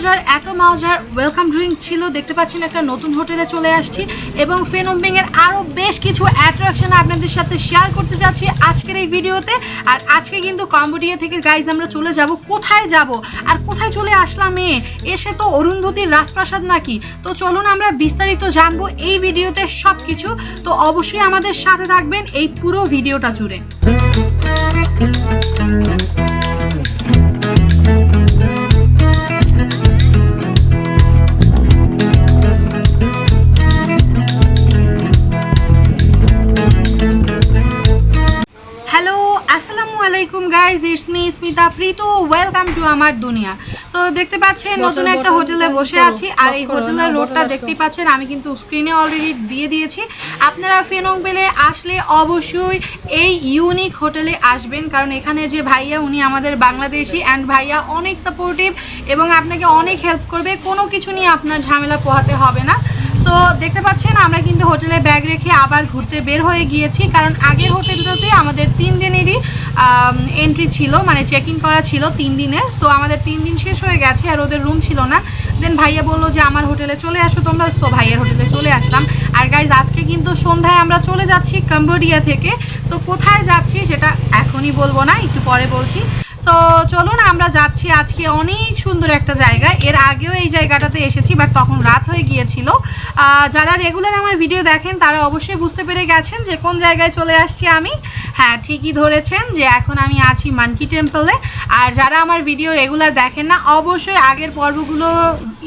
মজার, এত মজার ওয়েলকাম ড্রিঙ্ক ছিল। দেখতে পাচ্ছেন একটা নতুন হোটেলে চলে আসছি এবং ফেনোম্বিং এর আরও বেশ কিছু অ্যাট্রাকশন আপনাদের সাথে শেয়ার করতে যাচ্ছি আজকের এই ভিডিওতে। আর আজকে কিন্তু কম্বোডিয়া থেকে গাইজ আমরা চলে যাব। কোথায় যাব? আর কোথায় চলে আসলাম এ? এসে তো অরুন্ধতির রাজপ্রাসাদ নাকি? তো চলুন আমরা বিস্তারিত জানব এই ভিডিওতে সব কিছু তো অবশ্যই আমাদের সাথে থাকবেন এই পুরো ভিডিওটা জুড়ে। আলাইকুম guys it's me Smita Preetu welcome to আমার দুনিয়া। সো দেখতে পাচ্ছেন নতুন একটা হোটেলে বসে আছি। আর এই হোটেলের রোডটা দেখতেই পাচ্ছেন আমি কিন্তু স্ক্রিনে অলরেডি দিয়ে দিয়েছি। আপনারা ফেনং বেলে আসলে অবশ্যই এই ইউনিক হোটেলে আসবেন। কারণ এখানে যে ভাইয়া উনি আমাদের বাংলাদেশি অ্যান্ড ভাইয়া অনেক সাপোর্টিভ এবং আপনাকে অনেক হেল্প করবে। কোনো কিছু নিয়ে আপনার ঝামেলা পোহাতে হবে না। সো দেখতে পাচ্ছেন, আমরা কিন্তু হোটেলে ব্যাগ রেখে আবার ঘুরতে বের হয়ে গিয়েছি। কারণ আগের হোটেলটাতে আমাদের তিন দিনেরই এন্ট্রি ছিল মানে চেক ইন করা ছিল তিন দিনের। সো আমাদের তিন দিন শেষ হয়ে গেছে, আর ওদের রুম ছিল না। দেন ভাইয়া বলল যে, আমার হোটেলে চলে আসো তোমরা। সো ভাইয়ের হোটেলে চলে আসলাম। আর গাইজ আজকে কিন্তু সন্ধ্যায় আমরা চলে যাচ্ছি কম্বোডিয়া থেকে। সো কোথায় যাচ্ছি সেটা এখনই বলব না, একটু পরে বলছি। সো চলুন, আমরা যাচ্ছি আজকে অনেক সুন্দর একটা জায়গা। এর আগেও এই জায়গাটাতে এসেছি বাট তখন রাত হয়ে গিয়েছিল। যারা রেগুলার আমার ভিডিও দেখেন, তারা অবশ্যই বুঝতে পেরে গেছেন যে কোন জায়গায় চলে আসছি আমি। হ্যাঁ ঠিকই ধরেছেন যে এখন আমি আছি মানকি টেম্পলে আর যারা আমার ভিডিও রেগুলার দেখেন না, অবশ্যই আগের পর্বগুলো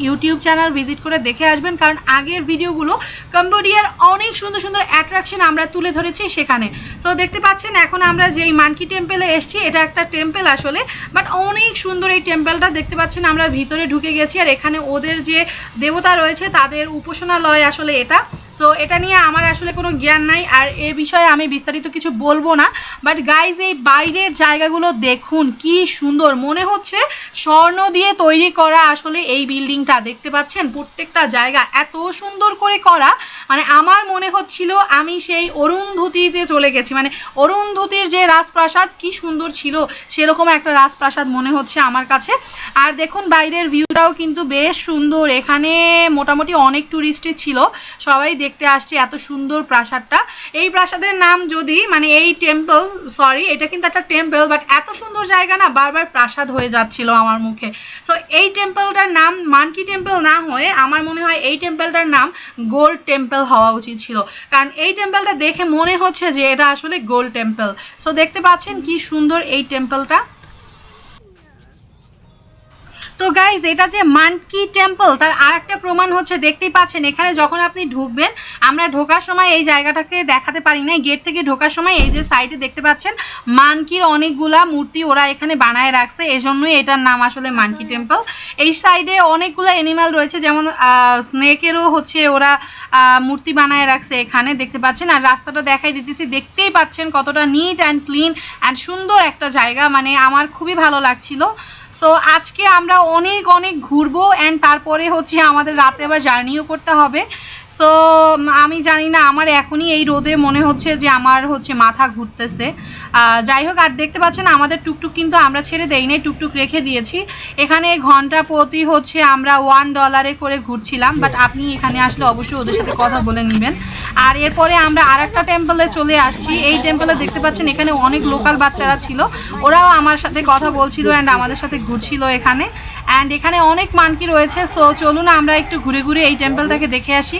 ইউটিউব চ্যানেল ভিজিট করে দেখে আসবেন, কারণ আগের ভিডিওগুলো কম্বোডিয়ার অনেক সুন্দর সুন্দর অ্যাট্রাকশন আমরা তুলে ধরেছি সেখানে। সো দেখতে পাচ্ছেন, এখন আমরা যেই মানকি টেম্পেলে এসেছি, এটা একটা টেম্পেল আসলে বাট অনেক সুন্দর এই টেম্পেলটা দেখতে পাচ্ছেন, আমরা ভিতরে ঢুকে গেছি, আর এখানে ওদের যে দেবতা রয়েছে, তাদের উপাসনালয় আসলে এটা। সো এটা নিয়ে আমার আসলে কোনো জ্ঞান নাই, আর এ বিষয়ে আমি বিস্তারিত কিছু বলব না। বাট গাইজ এই বাইরের জায়গাগুলো দেখুন, কি সুন্দর। মনে হচ্ছে স্বর্ণ দিয়ে তৈরি করা আসলে এই বিল্ডিংটা। দেখতে পাচ্ছেন, প্রত্যেকটা জায়গা এত সুন্দর করে করা। মানে আমার মনে হচ্ছিল আমি সেই অরুন্ধতিতে চলে গেছি। মানে অরুন্ধতির যে রাজপ্রাসাদ, কি সুন্দর ছিল, সেরকম একটা রাজপ্রাসাদ মনে হচ্ছে আমার কাছে। আর দেখুন, বাইরের ভিউটাও কিন্তু বেশ সুন্দর। এখানে মোটামুটি অনেক ট্যুরিস্টই ছিল। সবাই দেখতে আসছি এত সুন্দর প্রাসাদটা। এই প্রাসাদের নাম যদি মানে এই টেম্পল সরি এটা কিন্তু একটা টেম্পল বাট এত সুন্দর জায়গা না, বারবার প্রাসাদ হয়ে যাচ্ছিল আমার মুখে। সো এই টেম্পলটার নাম মানকি টেম্পল না হয়ে আমার মনে হয় এই টেম্পলটার নাম গোল্ড টেম্পল হওয়া উচিত ছিল। কারণ এই টেম্পলটা দেখে মনে হচ্ছে যে এটা আসলে গোল্ড টেম্পল সো দেখতে পাচ্ছেন কি সুন্দর এই টেম্পলটা তো গাইজ এটা যে মানকি টেম্পল তার আর একটা প্রমাণ হচ্ছে, দেখতেই পাচ্ছেন, এখানে যখন আপনি ঢুকবেন, আমরা ঢোকার সময় এই জায়গাটাকে দেখাতে পারি না গেট থেকে ঢোকার সময় এই যে সাইডে দেখতে পাচ্ছেন মানকির অনেকগুলা মূর্তি ওরা এখানে বানায় রাখছে এই জন্যই এটার নাম আসলে মানকি টেম্পল এই সাইডে অনেকগুলো অ্যানিমাল রয়েছে, যেমন স্নেকেরও হচ্ছে ওরা মূর্তি বানায় রাখছে এখানে, দেখতে পাচ্ছেন, আর রাস্তাটা দেখাই দিতেছি, দেখতেই পাচ্ছেন কতটা নিট অ্যান্ড ক্লিন অ্যান্ড সুন্দর একটা জায়গা মানে আমার খুবই ভালো লাগছিল। সো আজকে আমরা অনেক অনেক ঘুরবো অ্যান্ড তারপরে হচ্ছে আমাদের রাতে আবার জার্নিও করতে হবে। সো আমি জানি না আমার এখনই এই রোদে মনে হচ্ছে যে আমার হচ্ছে মাথা ঘুরতেছে। যাই হোক আর দেখতে পাচ্ছেন আমাদের টুকটুক কিন্তু আমরা ছেড়ে দেই নাই টুকটুক রেখে দিয়েছি। এখানে ঘণ্টা প্রতি হচ্ছে আমরা ওয়ান ডলারে করে ঘুরছিলাম বাট আপনি এখানে আসলে অবশ্যই ওদের সাথে কথা বলে নেবেন। আর এরপরে আমরা আর একটা টেম্পলে চলে আসছি। এই টেম্পলে দেখতে পাচ্ছেন এখানে অনেক লোকাল বাচ্চারা ছিল। ওরাও আমার সাথে কথা বলছিল অ্যান্ড আমাদের সাথে ঘুরছিল এখানে। অ্যান্ড এখানে অনেক মানকি রয়েছে সো চলুন আমরা একটু ঘুরে ঘুরে এই টেম্পলটাকে দেখে আসি।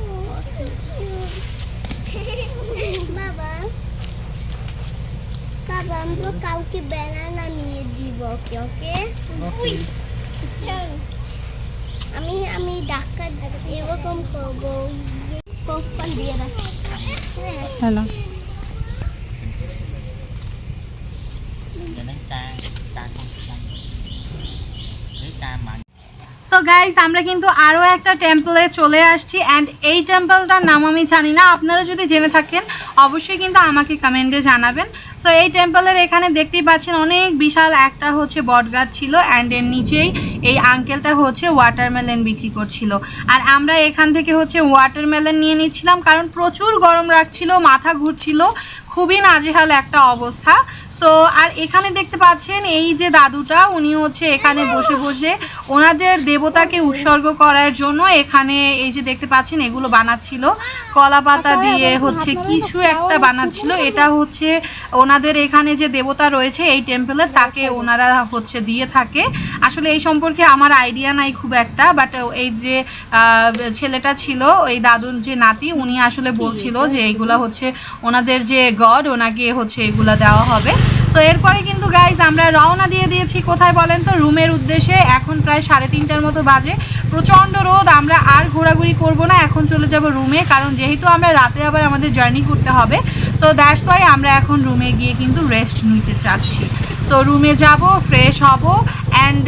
বাবা বাবা আমরা কাউকে ব্যানানা নিয়ে দিব ওকে ওকে? আমি আমি ডাক্তার এরকম করব দিয়ে রাখ হ্যালো সো গাইজ আমরা কিন্তু আরও একটা টেম্পলে চলে আসছি অ্যান্ড এই টেম্পলটার নাম আমি জানি না। আপনারা যদি জেনে থাকেন, অবশ্যই কিন্তু আমাকে কমেন্টে জানাবেন। সো এই টেম্পলের এখানে দেখতেই পাচ্ছেন অনেক বিশাল একটা হচ্ছে বটগাছ ছিল অ্যান্ড এর নিচেই এই আঙ্কেলটা হচ্ছে ওয়াটারমেলন বিক্রি করছিল। আর আমরা এখান থেকে হচ্ছে ওয়াটারমেলন নিয়ে নিচ্ছিলাম কারণ প্রচুর গরম রাখছিল মাথা ঘুরছিল খুবই নাজেহাল একটা অবস্থা। সো আর এখানে দেখতে পাচ্ছেন এই যে দাদুটা উনি হচ্ছে এখানে বসে বসে ওনাদের দেবতাকে উৎসর্গ করার জন্য এখানে এই যে দেখতে পাচ্ছেন এগুলো বানাচ্ছিল। কলা পাতা দিয়ে হচ্ছে কিছু একটা বানাচ্ছিল এটা হচ্ছে ওনাদের এখানে যে দেবতা রয়েছে এই টেম্পলের তাকে ওনারা হচ্ছে দিয়ে থাকে। আসলে এই সম্পর্কে আমার আইডিয়া নাই খুব একটা বাট এই যে ছেলেটা ছিল, এই দাদুর যে নাতি, উনি আসলে বলছিল যে এইগুলা হচ্ছে ওনাদের যে গড, ওনাকে হচ্ছে এগুলা দেওয়া হবে। সো এরপরে কিন্তু গাইজ আমরা রওনা দিয়ে দিয়েছি কোথায় বলেন তো? রুমের উদ্দেশ্যে। এখন প্রায় সাড়ে তিনটার মতো বাজে। প্রচণ্ড রোদ, আমরা আর ঘোরাঘুরি করব না, এখন চলে যাব রুমে কারণ যেহেতু আমরা রাতে আবার আমাদের জার্নি করতে হবে সো দ্যাটস ওয়াই আমরা এখন রুমে গিয়ে কিন্তু রেস্ট নিতে চাচ্ছি। সো রুমে যাব ফ্রেশ হব অ্যান্ড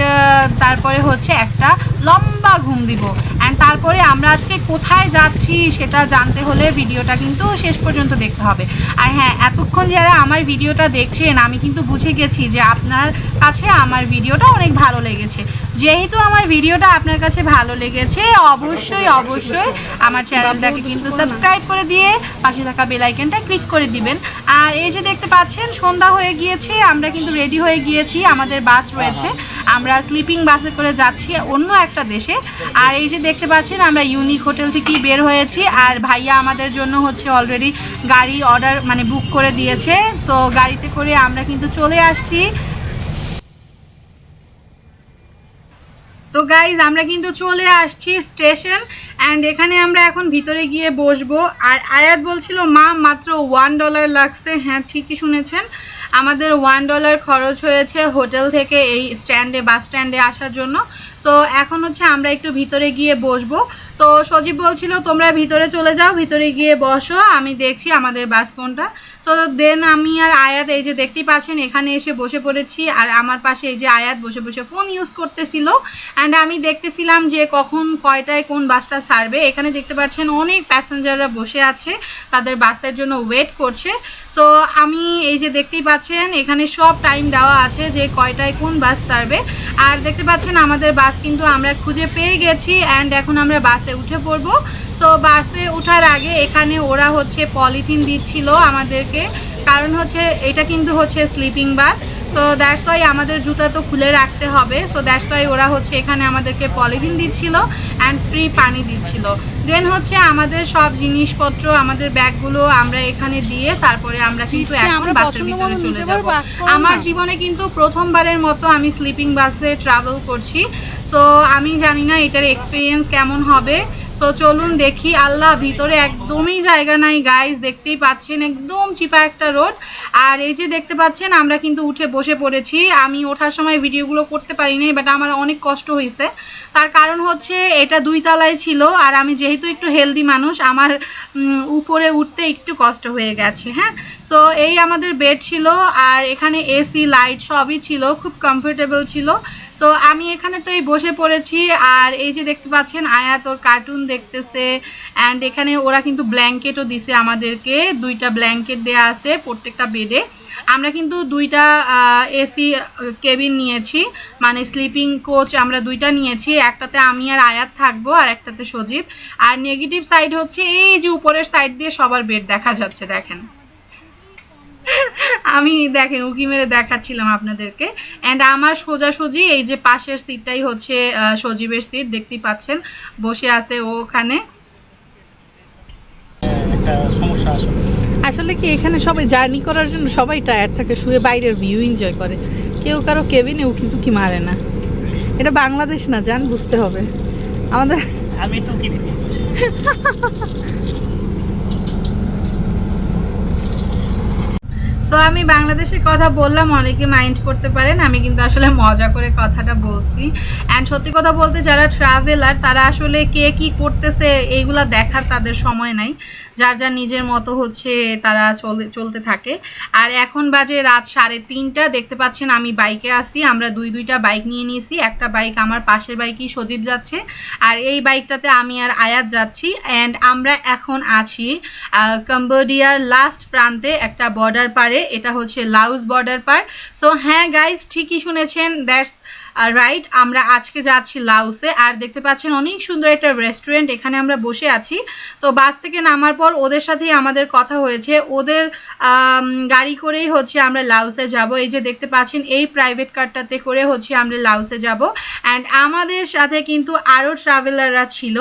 তারপরে হচ্ছে একটা লম্বা ঘুম দিব। অ্যান্ড তারপরে আমরা আজকে কোথায় যাচ্ছি সেটা জানতে হলে ভিডিওটা কিন্তু শেষ পর্যন্ত দেখতে হবে। আর হ্যাঁ এতক্ষণ যারা আমার ভিডিওটা দেখছেন, আমি কিন্তু বুঝে গেছি যে আপনার কাছে আমার ভিডিওটা অনেক ভালো লেগেছে। যেহেতু আমার ভিডিওটা আপনার কাছে ভালো লেগেছে, অবশ্যই অবশ্যই আমার চ্যানেলটাকে কিন্তু সাবস্ক্রাইব করে দিয়ে পাশে থাকা বেল আইকনটা ক্লিক করে দিবেন। আর এই যে দেখতে পাচ্ছেন, সন্ধ্যা হয়ে গিয়েছে, আমরা কিন্তু রেডি হয়ে গিয়েছি আমাদের বাস রয়েছে। আমরা স্লিপিং বাসে করে যাচ্ছি অন্য একটা দেশে। আর এই যে দেখতে পাচ্ছেন আমরা ইউনিক হোটেল থেকেই বের হয়েছি। আর ভাইয়া আমাদের জন্য হচ্ছে অলরেডি গাড়ি অর্ডার মানে বুক করে দিয়েছে। সো গাড়িতে করে আমরা কিন্তু চলে আসছি। তো গাইজ আমরা কিন্তু চলে আসছি স্টেশন অ্যান্ড এখানে আমরা এখন ভিতরে গিয়ে বসবো। আর আয়াত বলছিল মা মাত্র ওয়ান ডলার লাগছে। হ্যাঁ ঠিকই শুনেছেন। আমাদের ওয়ান ডলার খরচ হয়েছে হোটেল থেকে এই স্ট্যান্ডে বাস স্ট্যান্ডে আসার জন্য। সো এখন হচ্ছে আমরা একটু ভিতরে গিয়ে বসবো। তো সজীব বলছিল, তোমরা ভিতরে চলে যাও, ভিতরে গিয়ে বসো, আমি দেখছি আমাদের বাস কোনটা সো দেন আমি আর আয়াত, এই যে দেখতেই পাচ্ছেন, এখানে এসে বসে পড়েছি, আর আমার পাশে এই যে আয়াত বসে বসে ফোন ইউজ করতেছিল। অ্যান্ড আমি দেখতেছিলাম যে কখন, কয়টায় কোন বাসটা ছাড়বে। এখানে দেখতে পাচ্ছেন, অনেক প্যাসেঞ্জাররা বসে আছে, তাদের বাসের জন্য ওয়েট করছে। সো আমি এই যে দেখতেই পাচ্ছেন, এখানে সব টাইম দেওয়া আছে যে কয়টায় কোন বাস ছাড়বে। আর দেখতে পাচ্ছেন, আমাদের বাস কিন্তু আমরা খুঁজে পেয়ে গেছি অ্যান্ড এখন আমরা বাসে উঠে পড়ব। সো বাসে ওঠার আগে এখানে ওরা হচ্ছে পলিথিন দিচ্ছিল আমাদেরকে। কারণ হচ্ছে, এটা কিন্তু হচ্ছে sleeping bus so that's why আমাদের জুতা তো খুলে রাখতে হবে। সো দ্যাটস ওয়াই ওরা হচ্ছে এখানে আমাদেরকে পলিথিন দিচ্ছিল অ্যান্ড ফ্রি পানি দিচ্ছিল। দেন হচ্ছে আমাদের সব জিনিসপত্র আমাদের ব্যাগগুলো আমরা এখানে দিয়ে তারপরে আমরা কিন্তু এখন বাসের ভিতরে চলে যাব। আমার জীবনে কিন্তু প্রথমবারের মতো আমি স্লিপিং বাসে ট্রাভেল করছি। সো আমি জানি না এটার এক্সপিরিয়েন্স কেমন হবে। সো চলুন দেখি, আল্লাহ ভিতরে একদমই জায়গা নাই গাইস দেখতেই পাচ্ছেন, একদম চিপা একটা রোড। আর এই যে দেখতে পাচ্ছেন, আমরা কিন্তু উঠে বসে পড়েছি। আমি ওঠার সময় ভিডিওগুলো করতে পারিনি বাট আমার অনেক কষ্ট হয়েছে তার কারণ হচ্ছে, এটা দুই তলায় ছিল, আর আমি যেহেতু একটু হেলদি মানুষ, আমার উপরে উঠতে একটু কষ্ট হয়ে গেছে হ্যাঁ? সো এই আমাদের বেড ছিল, আর এখানে এসি লাইট সবই ছিল, খুব কমফোর্টেবল ছিল। সো আমি এখানে তো এই বসে পড়েছি, আর এই যে দেখতে পাচ্ছেন, আয়া তোর কার্টুন দেখতেছে অ্যান্ড এখানে ওরা কিন্তু ব্ল্যাঙ্কেটও দিছে আমাদেরকে, দুইটা ব্ল্যাঙ্কেট দেয়া আছে প্রত্যেকটা বেডে আমরা কিন্তু দুইটা এসি কেবিন নিয়েছি মানে স্লিপিং কোচ আমরা দুইটা নিয়েছি, একটাতে আমি আর আয়াত থাকব, আর একটাতে সজীব। আর নেগেটিভ সাইড হচ্ছে, এই যে উপরের সাইড দিয়ে সবার বেড দেখা যাচ্ছে, দেখেন। আমি দেখেন উকি মেরে দেখাচ্ছিলাম আপনাদেরকে। অ্যান্ড আমার সোজাসুজি এই যে পাশের সিটটাই হচ্ছে সজীবের সিট দেখতেই পাচ্ছেন বসে আছে ও ওখানে। একটা সমস্যা আসলে। আসলে কি এখানে সবাই জার্নি করার জন্য সবাই টায়ার্ড থাকে শুয়ে বাইরের ভিউ এনজয় করে। কেউ কারও কেবিনে উকি ঝুঁকি মারে না। এটা বাংলাদেশ না জান বুঝতে হবে। আমাদের আমি তো কি দিছি। সো আমি বাংলাদেশের কথা বললাম, অনেকে মাইন্ড করতে পারেন, আমি কিন্তু আসলে মজা করে কথাটা বলছি। অ্যান্ড সত্যি কথা বলতে যারা ট্রাভেলার তারা আসলে কে কি করতেছে, এইগুলা দেখার তাদের সময় নাই। যার যার নিজের মতো হচ্ছে তারা চলে, চলতে থাকে। আর এখন বাজে রাত সাড়ে তিনটা, দেখতে পাচ্ছেন আমি বাইকে আসি আমরা দুই, দুইটা বাইক নিয়ে নিয়েছি। একটা বাইক আমার পাশের বাইকই সজীব যাচ্ছে। আর এই বাইকটাতে আমি আর আয়াত যাচ্ছি। অ্যান্ড আমরা এখন আছি কম্বোডিয়ার লাস্ট প্রান্তে একটা বর্ডার পারে এটা হচ্ছে লাউস বর্ডার পার। সো হ্যাঁ গাইজ ঠিকই শুনেছেন দ্যাটস রাইট আমরা আজকে যাচ্ছি লাউসে। আর দেখতে পাচ্ছেন অনেক সুন্দর একটা রেস্টুরেন্ট এখানে আমরা বসে আছি। তো বাস থেকে নামার পর ওদের সাথেই আমাদের কথা হয়েছে। ওদের গাড়ি করেই হচ্ছে আমরা লাউসে যাব। এই যে দেখতে পাচ্ছেন, এই প্রাইভেট কারটাতে করে হচ্ছে আমরা লাউসে যাব। অ্যান্ড আমাদের সাথে কিন্তু আরও ট্রাভেলাররা ছিল।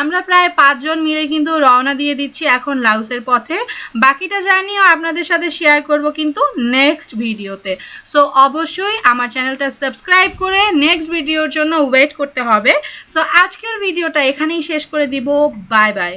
আমরা প্রায় পাঁচজন মিলে কিন্তু রওনা দিয়ে দিচ্ছি এখন লাউসের পথে। বাকিটা জার্নিও আপনাদের সাথে শেয়ার করব কিন্তু নেক্সট ভিডিওতে সো অবশ্যই আমার চ্যানেলটা সাবস্ক্রাইব করে নেক্সট ভিডিওর জন্য ওয়েট করতে হবে। সো আজকের ভিডিওটা এখানেই শেষ করে দিব। Bye bye